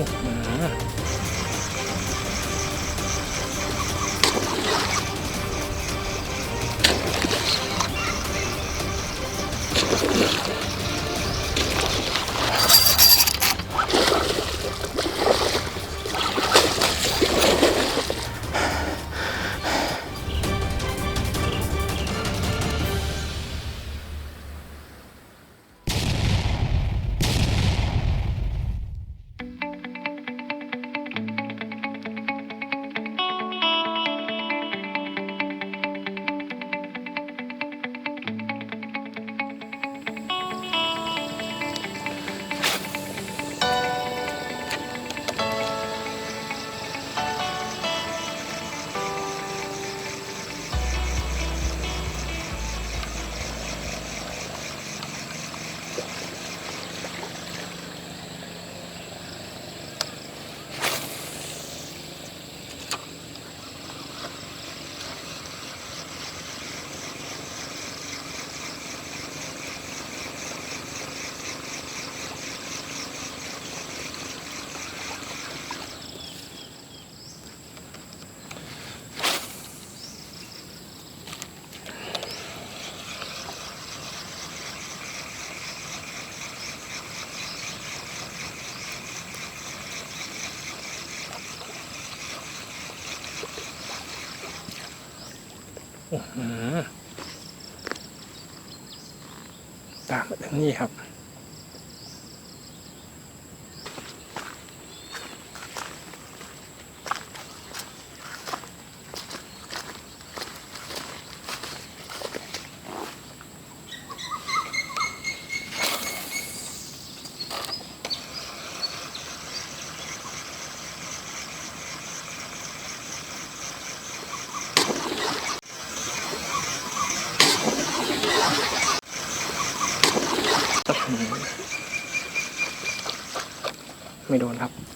อื้ออ ตามมาถึงนี่ครับ ไม่โดนครับ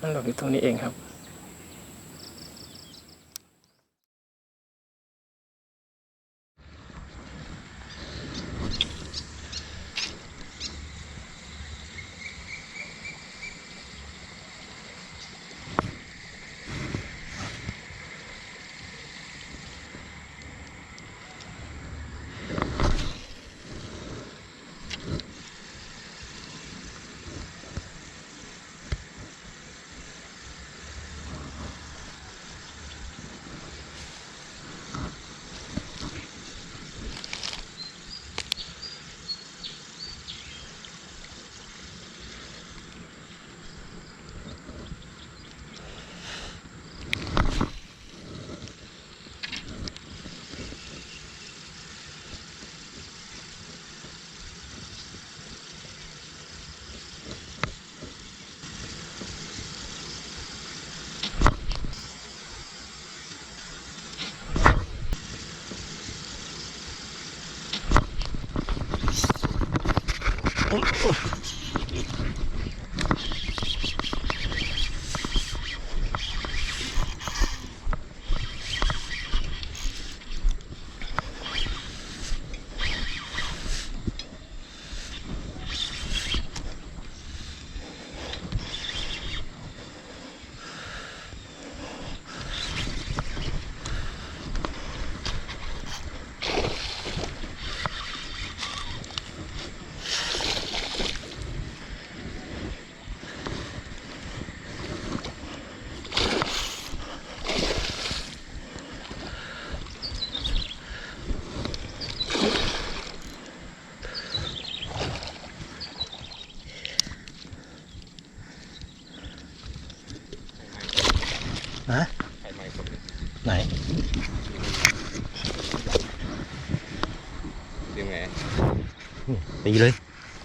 มันหลบอยู่ตรงนี้เองครับ ตีเลย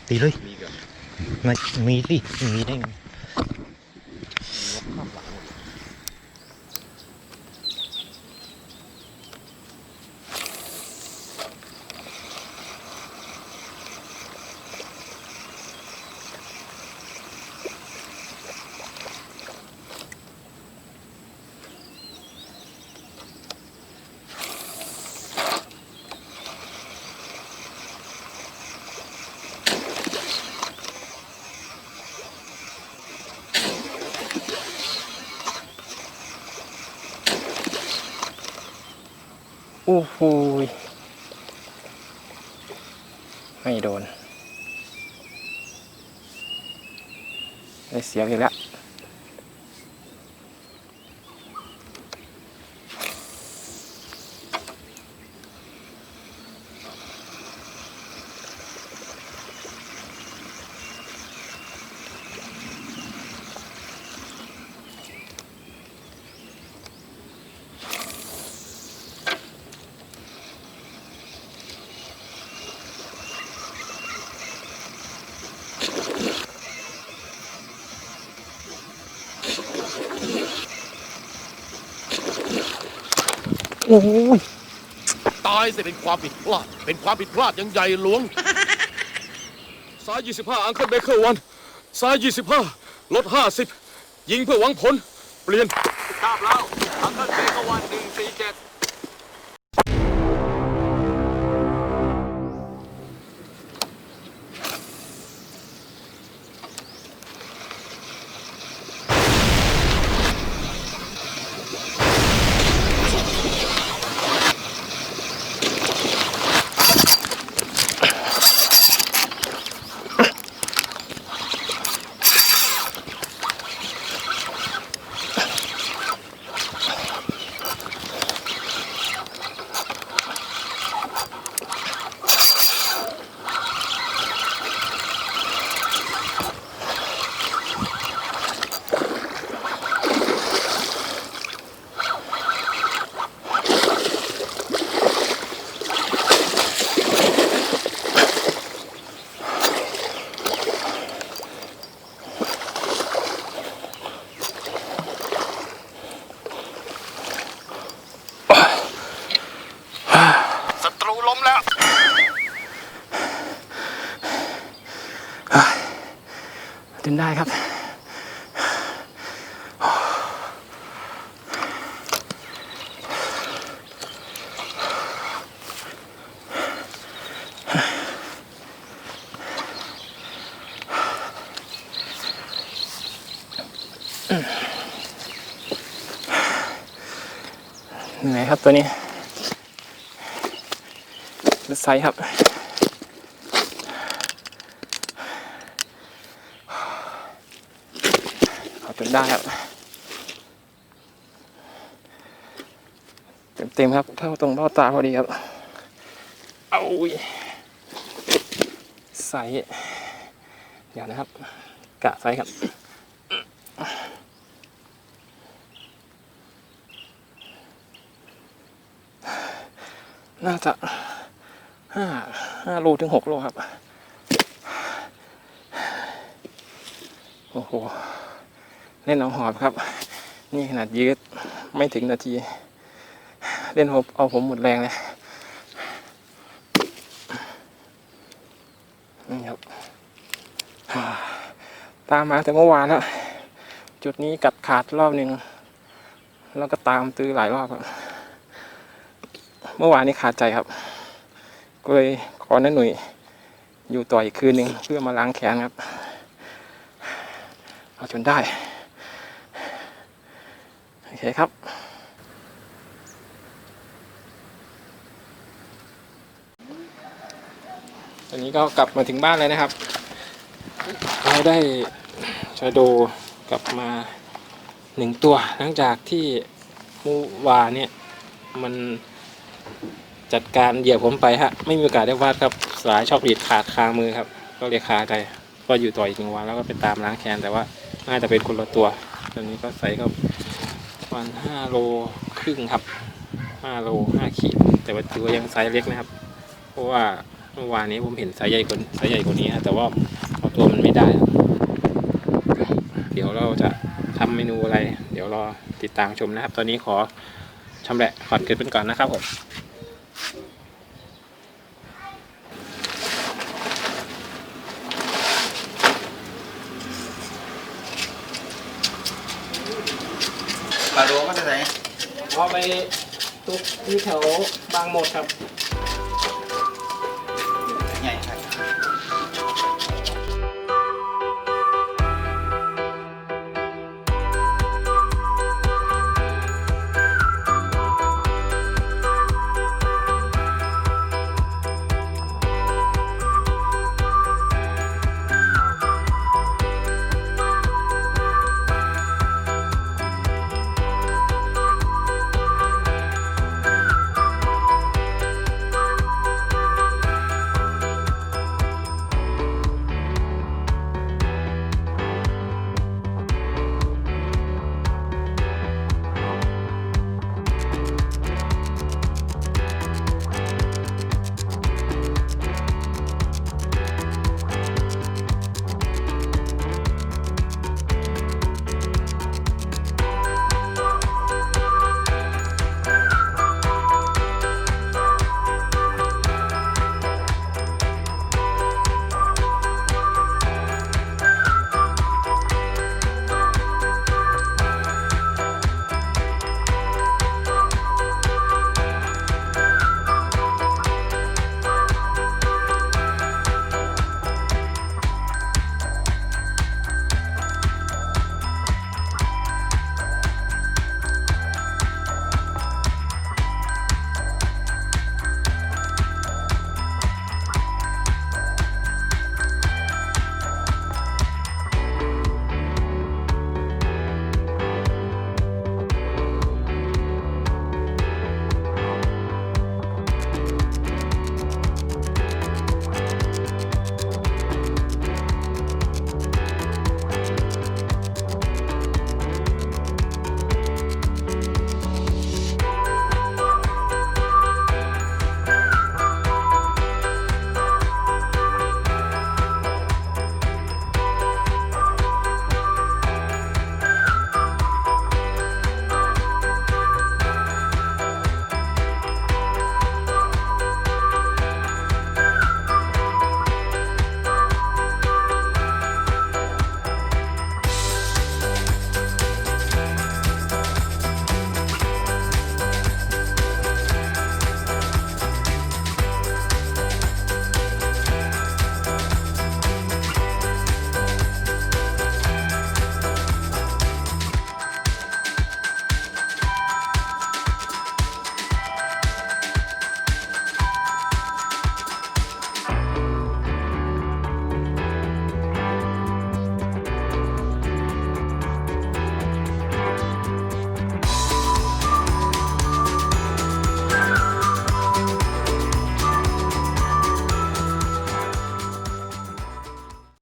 ตีเลย ไม่มีสิไม่มีได้ไง นกข้ามหลังหมด โอ้โหยไม่โดน ได้เสียวอีกแล้ว โอ้ยตายสิเป็นความผิดพลาด เป็นความผิดพลาดอยังใหญ่หลวง ซ้าย 25 อังเคิลเบเกอร์วัน ซ้าย 25 ลด 50 ยิงเพื่อหวังผล เปลี่ยน ทราบแล้ว อังเคิลเบเกอร์วัน 147 ศัตรูล้มแล้ว จนได้ครับ เหนครับตัวนี้รถไซส์ครับ เอาจนได้ครับ เต็มๆครับ เท่าตรงเบ้าตาพอดีครับ เอาใส่เดี๋ยวนะครับ กะไซส์ครับ น่าจะห้าห้าโลถึงหกโลครับ โอ้โหเล่นเอาหอบครับ นี่ขนาดยืดไม่ถึงนาที เล่นผมเอาผมหมดแรงเลยนี่ครับตามมาแต่เมื่อวานแล้วจุดนี้กัดขาดรอบหนึ่ง แล้วก็ตามตื้อหลายรอบครับ เมื่อวานนี้ขาดใจครับ ก็เลยขอน้าหนุ่ยอยู่ต่ออีกคืนหนึ่งเพื่อมาล้างแค้นครับ เอาจนได้ โอเคครับตอนนี้ก็กลับมาถึงบ้านเลยนะครับเราได้ชาโดกลับมาหนึ่งตัวหลังจากที่เมูวานเนี่ยมัน จัดการเหยียบผมไปฮะ ไม่มีโอกาสได้วาดครับ สายชอบรีดขาดคามือครับ ก็เลยคาใจก็อยู่ต่ออีกหนึ่งวันแล้วก็ไปตามล้างแค้นแต่ว่าน่าจะเป็นคนละตัวตอนนี้ก็ใส่ก็วันห้าโลครึ่งครับห้าโลห้าขีดแต่ว่าถือว่ายังไซส์เล็กนะครับ เพราะว่าเมื่อวานนี้ผมเห็นไซส์ใหญ่กว่าไซส์ใหญ่กว่านี้นะแต่ว่าเอาตัวมันไม่ได้ครับเดี๋ยวเราจะทำเมนูอะไร เดี๋ยวรอติดตามชมนะครับ ตอนนี้ขอ ชำแหละขอดเกล็ดเป็นก่อนนะครับผมปลาโลมาจากไหนเอาไปตุกที่แถวบางหมดครับ